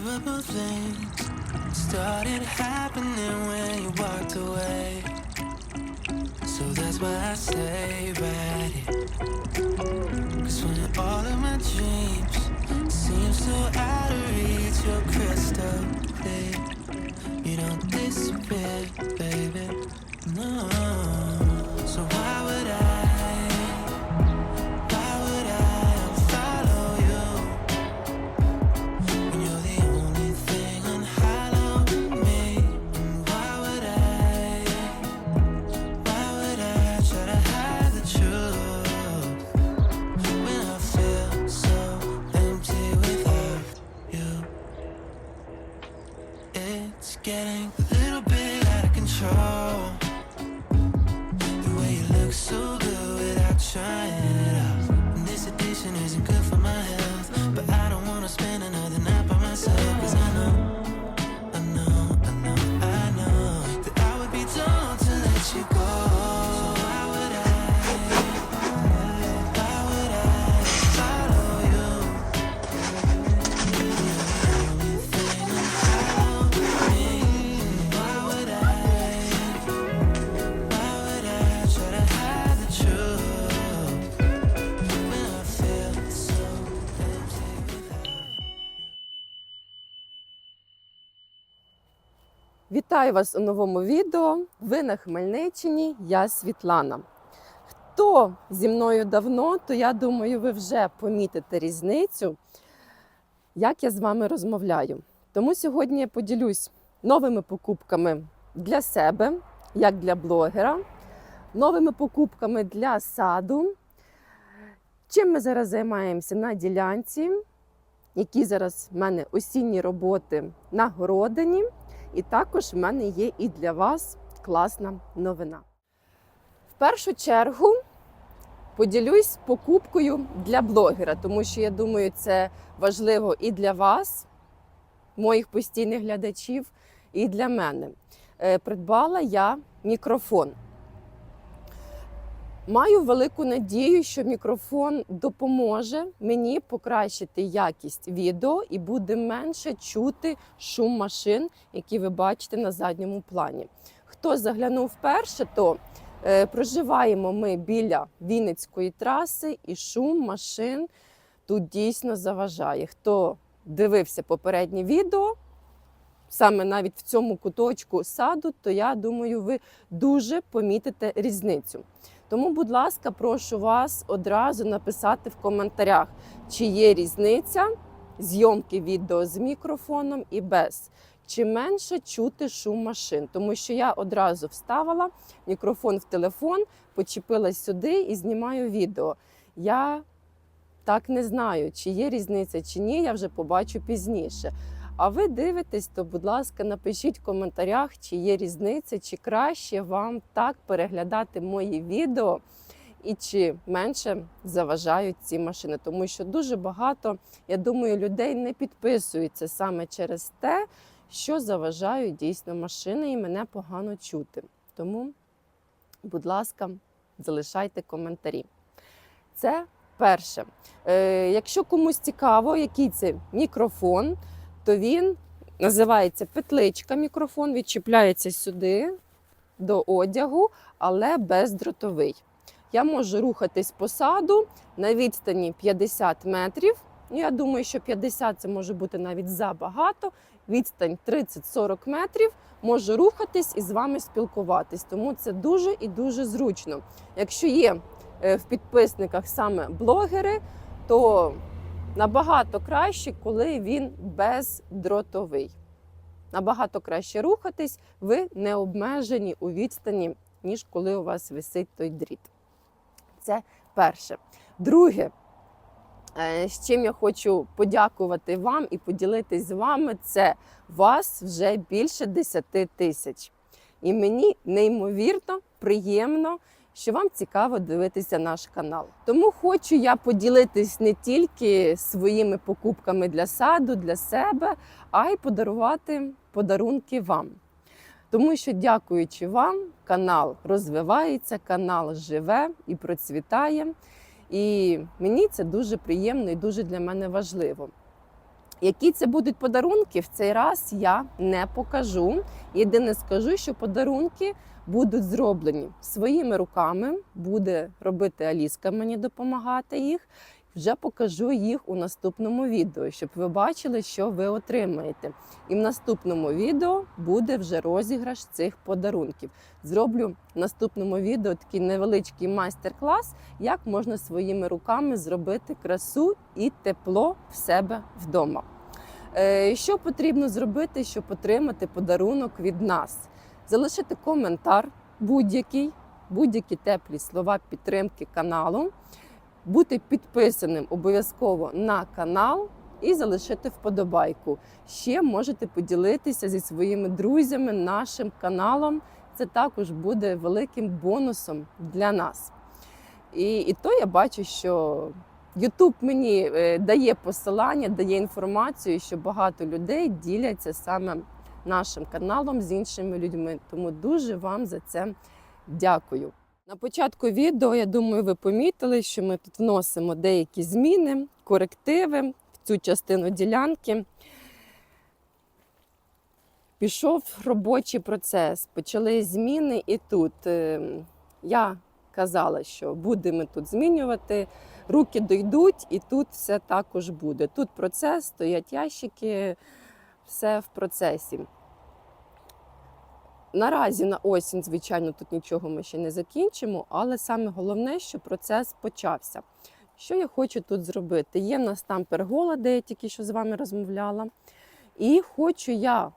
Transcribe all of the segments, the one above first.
Unforgivable things started happening when you walked away. So that's why I stay right here. Cause when all of my dreams seem so out of reach, you're crystal clear. You don't disappear, Вітаю вас у новому відео. Ви на Хмельниччині, я Світлана. Хто зі мною давно, то я думаю, ви вже помітите різницю, як я з вами розмовляю. Тому сьогодні я поділюсь новими покупками для себе, як для блогера, новими покупками для саду. Чим ми зараз займаємося на ділянці, які зараз в мене осінні роботи на городині. І також в мене є і для вас класна новина. В першу чергу поділюсь покупкою для блогера, тому що я думаю, це важливо і для вас, моїх постійних глядачів, і для мене. Е, Придбала я мікрофон. Маю велику надію, що мікрофон допоможе мені покращити якість відео і буде менше чути шум машин, які ви бачите на задньому плані. Хто заглянув вперше, то е, проживаємо ми біля Вінницької траси, і шум машин тут дійсно заважає. Хто дивився попереднє відео, саме навіть в цьому куточку саду, то я думаю, ви дуже помітите різницю. Тому, будь ласка, прошу вас одразу написати в коментарях, чи є різниця зйомки відео з мікрофоном і без. Чи менше чути шум машин, тому що я одразу вставила мікрофон в телефон, почепилась сюди і знімаю відео. Я так не знаю, чи є різниця, чи ні, я вже побачу пізніше. А ви дивитесь, то, будь ласка, напишіть в коментарях, чи є різниця, чи краще вам так переглядати мої відео, і чи менше заважають ці машини. Тому що дуже багато, я думаю, людей не підписуються саме через те, що заважають дійсно машини, і мене погано чути. Тому, будь ласка, залишайте коментарі. Це перше. Е, якщо комусь цікаво, який це мікрофон, то він називається петличка мікрофон, відчіпляється сюди до одягу, але бездротовий. Я можу рухатись по саду на відстані 50 метрів. Ну, Я думаю, що 50 це може бути навіть забагато. Відстань 30-40 метрів. Можу рухатись і з вами спілкуватись. Тому це дуже і дуже зручно. Якщо є е, в підписниках саме блогери, то набагато краще, коли він бездротовий. Набагато краще рухатись, ви не обмежені у відстані, ніж коли у вас висить той дріт. Це перше. Друге, е, з чим я хочу подякувати вам і поділитись з вами, це вас вже більше 10 тисяч. І мені неймовірно приємно, що вам цікаво дивитися наш канал. Тому хочу я поділитись не тільки своїми покупками для саду, для себе, а й подарувати подарунки вам. Тому що, дякуючи вам, канал розвивається, канал живе і процвітає. І мені це дуже приємно і дуже для мене важливо. Які це будуть подарунки, в цей раз я не покажу. Єдине скажу, що подарунки будуть зроблені своїми руками. Буде робити Аліска мені допомагати їх. Вже покажу їх у наступному відео, щоб ви бачили, що ви отримаєте. І в наступному відео буде вже розіграш цих подарунків. Зроблю в наступному відео такий невеличкий майстер-клас, як можна своїми руками зробити красу і тепло в себе вдома. Е, Що потрібно зробити, щоб отримати подарунок від нас? Залишити коментар будь-який, будь-які теплі слова підтримки каналу, бути підписаним обов'язково на канал і залишити вподобайку. Ще можете поділитися зі своїми друзями нашим каналом. Це також буде великим бонусом для нас. І, і то я бачу, що Ютуб мені е, дає посилання, дає інформацію, що багато людей діляться саме нашим каналом з іншими людьми. Тому дуже вам за це дякую. На початку відео, я думаю, ви помітили, що ми тут вносимо деякі зміни, корективи в цю частину ділянки. Пішов робочий процес, почали зміни, і тут е, я казала, що будемо тут змінювати, руки дойдуть, і тут все також буде. Тут процес, стоять ящики, все в процесі. Наразі на осінь, звичайно, тут нічого ми ще не закінчимо, але саме головне, що процес почався. Що я хочу тут зробити? Є в нас там пергола, де я тільки що з вами розмовляла. І хочу я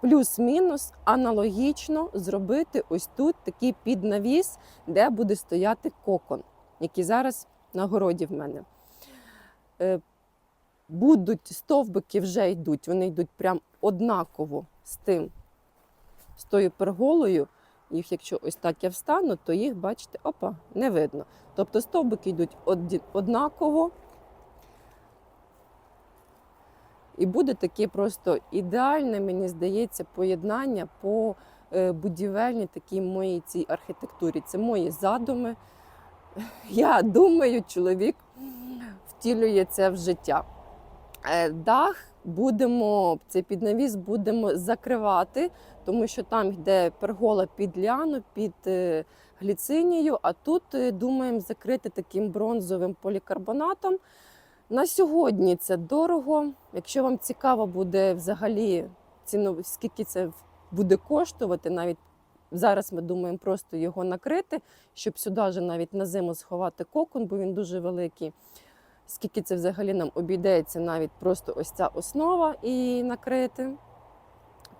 плюс-мінус аналогічно зробити ось тут такий піднавіс, де буде стояти кокон, який зараз на городі в мене. Е, Будуть стовбики вже йдуть, вони йдуть прям однаково з тим, з тою перголою. Їх, якщо ось так я встану, то їх, бачите, опа, не видно. Тобто стовбики йдуть однаково. І буде таке просто ідеальне, мені здається, поєднання по е, будівельній такій моїй цій архітектурі. Це мої задуми. Я думаю, чоловік втілює це в життя. Е, Дах будемо, цей піднавіс будемо закривати, тому що там йде пергола під ляну, під е, гліцинію, а тут е, думаємо закрити таким бронзовим полікарбонатом. На сьогодні це дорого. Якщо вам цікаво буде взагалі ціну, скільки це буде коштувати, навіть зараз ми думаємо просто його накрити, щоб сюди навіть на зиму сховати кокон, бо він дуже великий. Скільки це взагалі нам обійдеться навіть просто ось ця основа і накрити,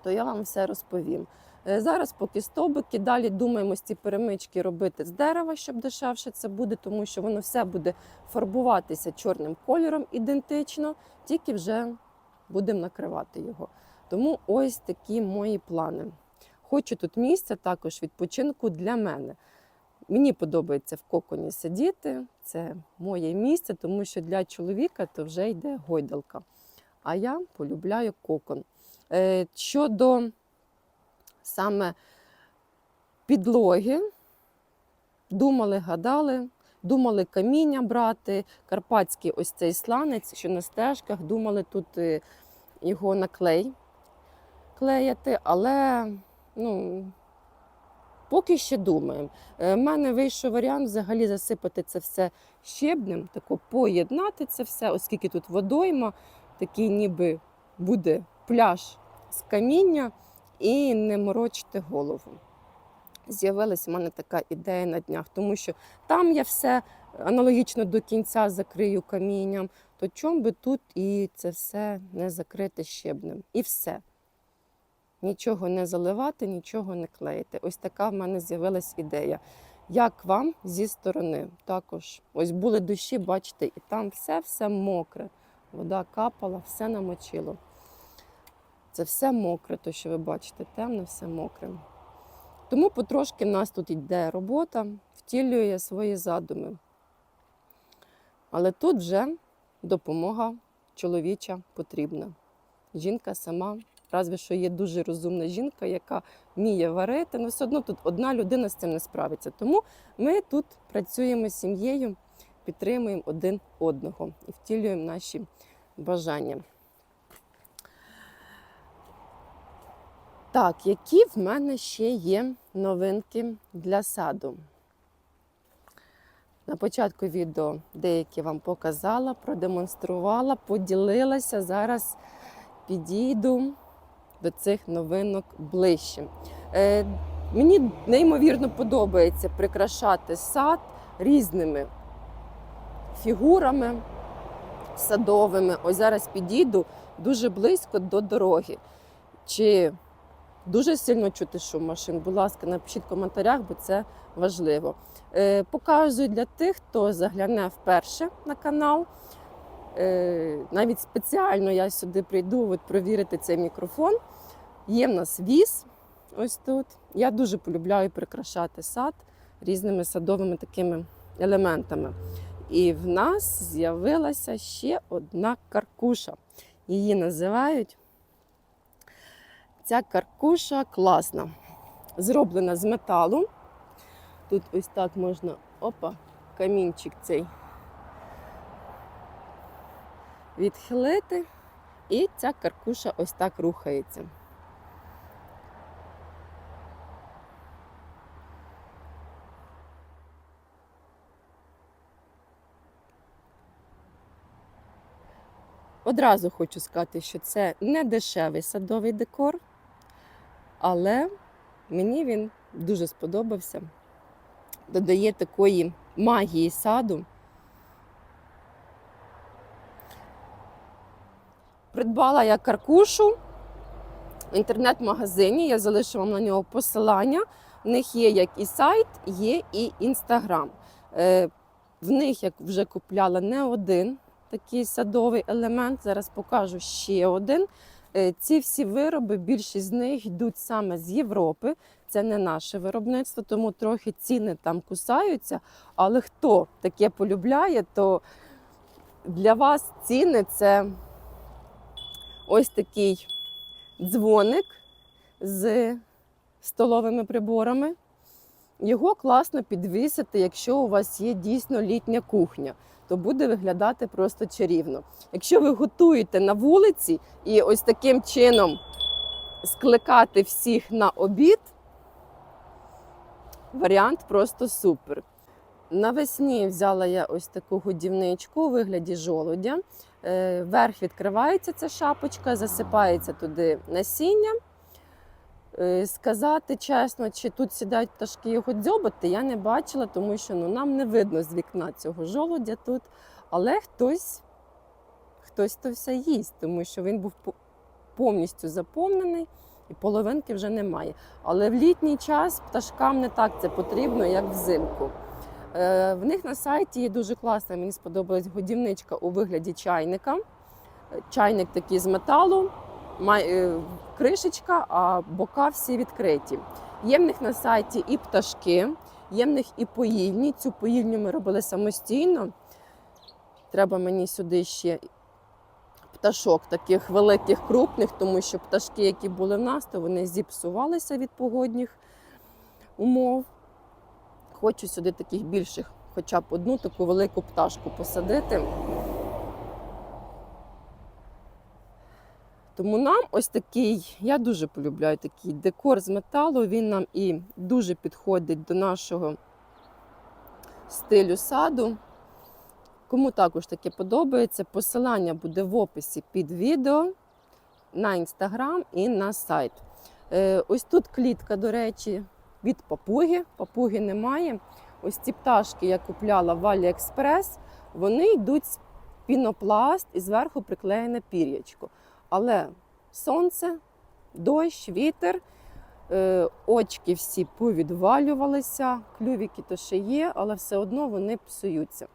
то я вам все розповім. Е, Зараз поки стовбики, далі думаємо ці перемички робити з дерева, щоб дешевше це буде, тому що воно все буде фарбуватися чорним кольором ідентично, тільки вже будемо накривати його. Тому ось такі мої плани. Хочу тут місце також відпочинку для мене. Мені подобається в коконі сидіти, це моє місце, тому що для чоловіка то вже йде гойдалка. А я полюбляю кокон. Е, Щодо саме підлоги, думали, гадали, думали каміння брати, карпатський ось цей сланець, що на стежках, думали тут е, його на клей клеяти, але ну, поки ще думаємо. У мене вийшов варіант взагалі засипати це все щебнем, тако поєднати це все, оскільки тут водойма, такий ніби буде пляж з каміння і не морочити голову. З'явилася в мене така ідея на днях, тому що там я все аналогічно до кінця закрию камінням, то чому би тут і це все не закрити щебнем? І все. Нічого не заливати, нічого не клеїти. Ось така в мене з'явилась ідея. Як вам зі сторони? Також ось були дощі, бачите, і там все-все мокре. Вода капала, все намочило. Це все мокре, то що ви бачите, темне, все мокре. Тому потрошки в нас тут йде робота, втілює свої задуми. Але тут вже допомога чоловіча потрібна. Жінка сама, Разве що є дуже розумна жінка, яка вміє варити, але все одно тут одна людина з цим не справиться. Тому ми тут працюємо з сім'єю, підтримуємо один одного і втілюємо наші бажання. Так, які в мене ще є новинки для саду? На початку відео деякі вам показала, продемонструвала, поділилася. Зараз підійду до цих новинок ближче. Е, мені неймовірно подобається прикрашати сад різними фігурами садовими. Ось зараз підійду дуже близько до дороги. Чи дуже сильно чути шум машин? Будь ласка, напишіть в коментарях, бо це важливо. Е, Показую для тих, хто загляне вперше на канал. Е, Навіть спеціально я сюди прийду от, провірити цей мікрофон. Є в нас віз ось тут. Я дуже полюбляю прикрашати сад різними садовими такими елементами. І в нас з'явилася ще одна каркуша. Її називають. Ця каркуша класна. Зроблена з металу. Тут ось так можна, опа, камінчик цей відхилити. І ця каркуша ось так рухається. Одразу хочу сказати, що це не дешевий садовий декор, але мені він дуже сподобався. Додає такої магії саду. Придбала я каркушу в інтернет-магазині. Я залишу вам на нього посилання. В них є як і сайт, є і інстаграм. Е, В них я вже купляла не один такий садовий елемент. Зараз покажу ще один. Е, Ці всі вироби, більшість з них йдуть саме з Європи. Це не наше виробництво, тому трохи ціни там кусаються. Але хто таке полюбляє, то для вас ціни це ось такий дзвоник з столовими приборами. Його класно підвісити, якщо у вас є дійсно літня кухня, то буде виглядати просто чарівно. Якщо ви готуєте на вулиці і ось таким чином скликати всіх на обід, варіант просто супер. Навесні взяла я ось таку годівничку у вигляді жолудя. Е, Верх відкривається ця шапочка, засипається туди насіння. Е, Сказати чесно, чи тут сідають пташки його дзьобати, я не бачила, тому що ну, нам не видно з вікна цього жолудя тут. Але хтось, хтось то все їсть, тому що він був повністю заповнений і половинки вже немає. Але в літній час пташкам не так це потрібно, як взимку. Е, В них на сайті є дуже класна, мені сподобалась годівничка у вигляді чайника. Чайник такий з металу, е, кришечка, а бока всі відкриті. Є в них на сайті і пташки, є в них і поїльні. Цю поїльню ми робили самостійно. Треба мені сюди ще пташок, таких великих, крупних, тому що пташки, які були в нас, то вони зіпсувалися від погодних умов. Хочу сюди таких більших, хоча б одну таку велику пташку посадити. Тому нам ось такий, я дуже полюбляю такий декор з металу. Він нам і дуже підходить до нашого стилю саду. Кому також таке подобається, посилання буде в описі під відео на інстаграм і на сайт. Е, Ось тут клітка, до речі, від папуги. Папуги немає. Ось ці пташки я купляла в Аліекспрес. Вони йдуть з пінопласт і зверху приклеєне пір'ячко. Але сонце, дощ, вітер, е, очки всі повідвалювалися, клювіки то ще є, але все одно вони псуються.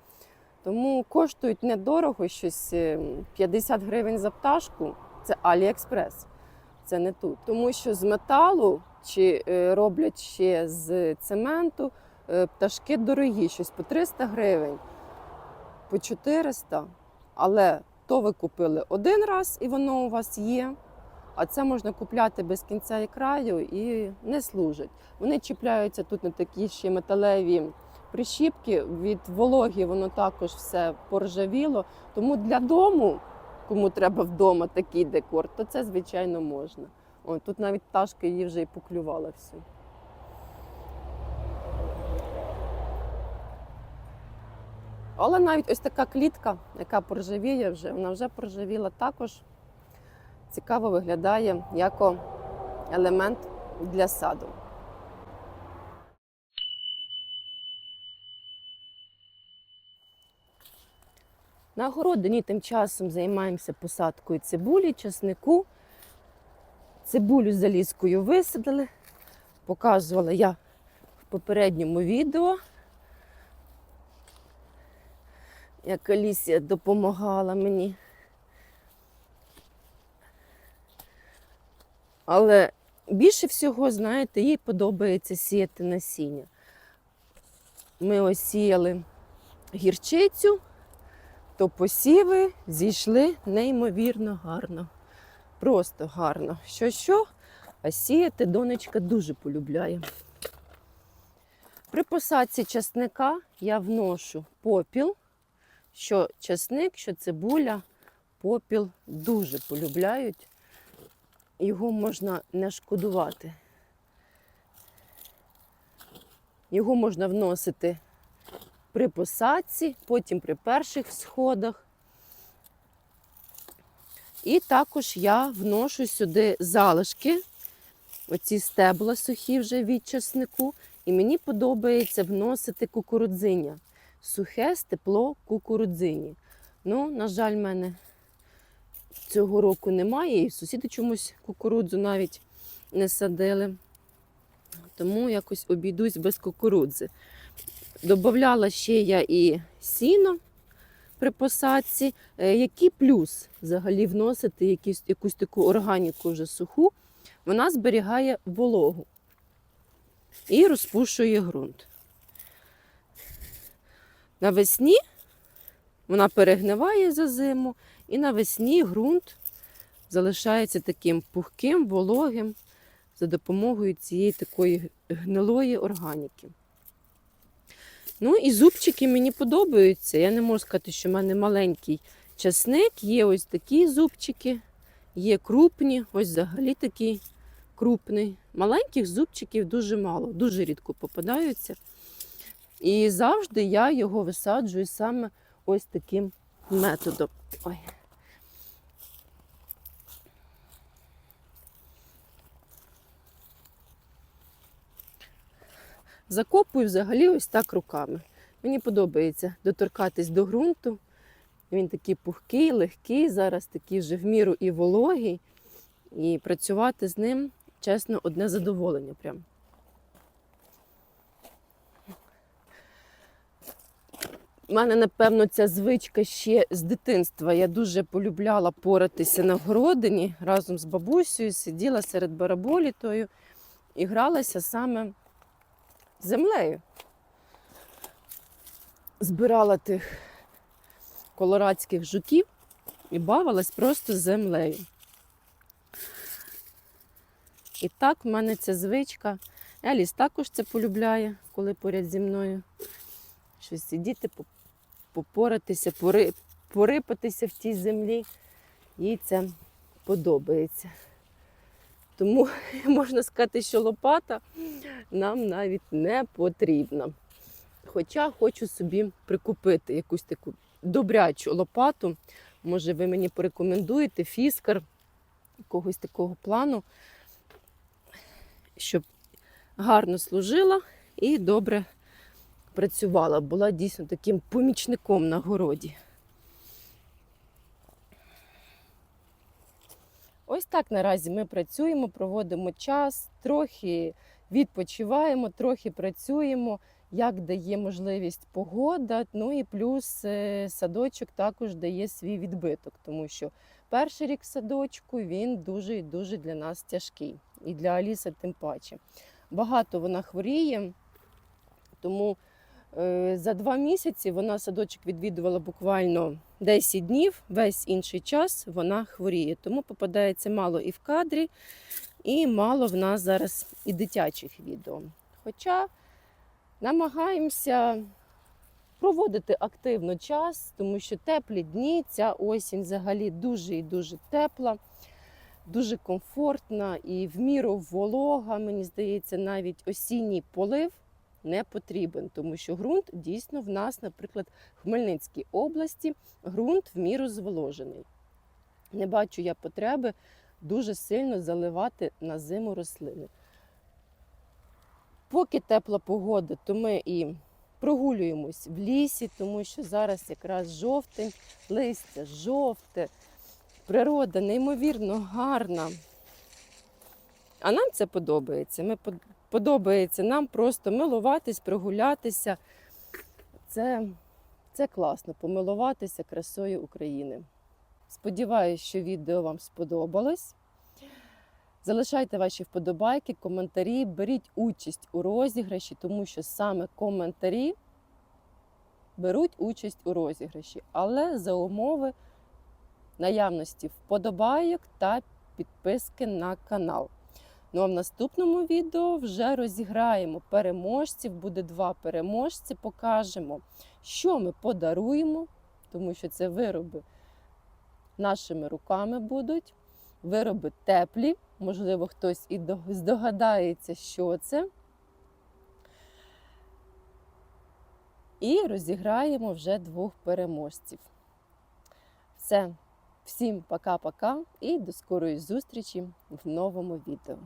Тому коштують недорого, щось е, 50 гривень за пташку. Це Аліекспрес. Це не тут. Тому що з металу чи е, роблять ще з цементу е, пташки дорогі, щось по 300 гривень, по 400. Але то ви купили один раз і воно у вас є. А це можна купляти без кінця і краю і не служать. Вони чіпляються тут на такі ще металеві прищіпки. Від вологі воно також все поржавіло. Тому для дому, кому треба вдома такий декор, то це звичайно можна. О, тут навіть пташка її вже і поклювала всю. Але навіть ось така клітка, яка поржавіє вже, вона вже поржавіла також. Цікаво виглядає як елемент для саду. На городині тим часом займаємося посадкою цибулі, часнику. Цибулю з залізкою висадили. Показувала я в попередньому відео, як Алісія допомагала мені. Але більше всього, знаєте, їй подобається сіяти насіння. Ми осіяли гірчицю, то посіви зійшли неймовірно гарно. Просто гарно. Що що, а сіяти донечка дуже полюбляє. При посадці часника я вношу попіл, що часник, що цибуля, попіл дуже полюбляють. Його можна не шкодувати. Його можна вносити при посадці, потім при перших сходах. І також я вношу сюди залишки, оці стебла сухі вже від часнику. І мені подобається вносити кукурудзиння. Сухе степло кукурудзині. Ну, на жаль, в мене цього року немає, і сусіди чомусь кукурудзу навіть не садили. Тому якось обійдусь без кукурудзи. Добавляла ще я і сіно при посадці. Е, Який плюс взагалі вносити якусь, якусь таку органіку вже суху, вона зберігає вологу і розпушує ґрунт. Навесні вона перегниває за зиму, і навесні ґрунт залишається таким пухким, вологим за допомогою цієї такої гнилої органіки. Ну і зубчики мені подобаються. Я не можу сказати, що в мене маленький часник. Є ось такі зубчики, є крупні, ось взагалі такий крупний. Маленьких зубчиків дуже мало, дуже рідко попадаються. І завжди я його висаджую саме ось таким методом. Ой. Закопую взагалі ось так руками. Мені подобається доторкатись до ґрунту. Він такий пухкий, легкий, зараз такий вже в міру і вологий. І працювати з ним, чесно, одне задоволення. Прям. У мене, напевно, ця звичка ще з дитинства. Я дуже полюбляла поратися на городині разом з бабусею, сиділа серед бараболітою і гралася саме землею. Збирала тих колорадських жуків і бавилась просто землею. І так в мене ця звичка. Еліс також це полюбляє, коли поряд зі мною. Щось сидіти, попоратися, пори- порипатися в тій землі. Їй це подобається. Тому можна сказати, що лопата нам навіть не потрібна. Хоча хочу собі прикупити якусь таку добрячу лопату. Може, ви мені порекомендуєте фіскар якогось такого плану, щоб гарно служила і добре працювала, була дійсно таким помічником на городі. Так наразі ми працюємо, проводимо час, трохи відпочиваємо, трохи працюємо, як дає можливість погода. Ну і плюс е, садочок також дає свій відбиток, тому що перший рік садочку він дуже і дуже для нас тяжкий. І для Аліси тим паче. Багато вона хворіє, тому за два місяці вона садочок відвідувала буквально 10 днів, весь інший час вона хворіє. Тому попадається мало і в кадрі, і мало в нас зараз і дитячих відео. Хоча намагаємося проводити активно час, тому що теплі дні, ця осінь взагалі дуже і дуже тепла. дуже комфортна і в міру волога, мені здається, навіть осінній полив не потрібен, тому що ґрунт дійсно в нас, наприклад, в Хмельницькій області ґрунт в міру зволожений. Не бачу я потреби дуже сильно заливати на зиму рослини. Поки тепла погода, то ми і прогулюємось в лісі, тому що зараз якраз жовтень, листя жовте, природа неймовірно гарна. А нам це подобається. Ми подобається нам просто милуватись, прогулятися. Це, це класно, помилуватися красою України. Сподіваюсь, що відео вам сподобалось. Залишайте ваші вподобайки, коментарі, беріть участь у розіграші, тому що саме коментарі беруть участь у розіграші, але за умови наявності вподобайок та підписки на канал. Ну а в наступному відео вже розіграємо переможців. Буде два переможці. Покажемо, що ми подаруємо, тому що це вироби нашими руками будуть. Вироби теплі, можливо, хтось і здогадається, що це. І розіграємо вже двох переможців. Все, всім пока-пока і до скорої зустрічі в новому відео.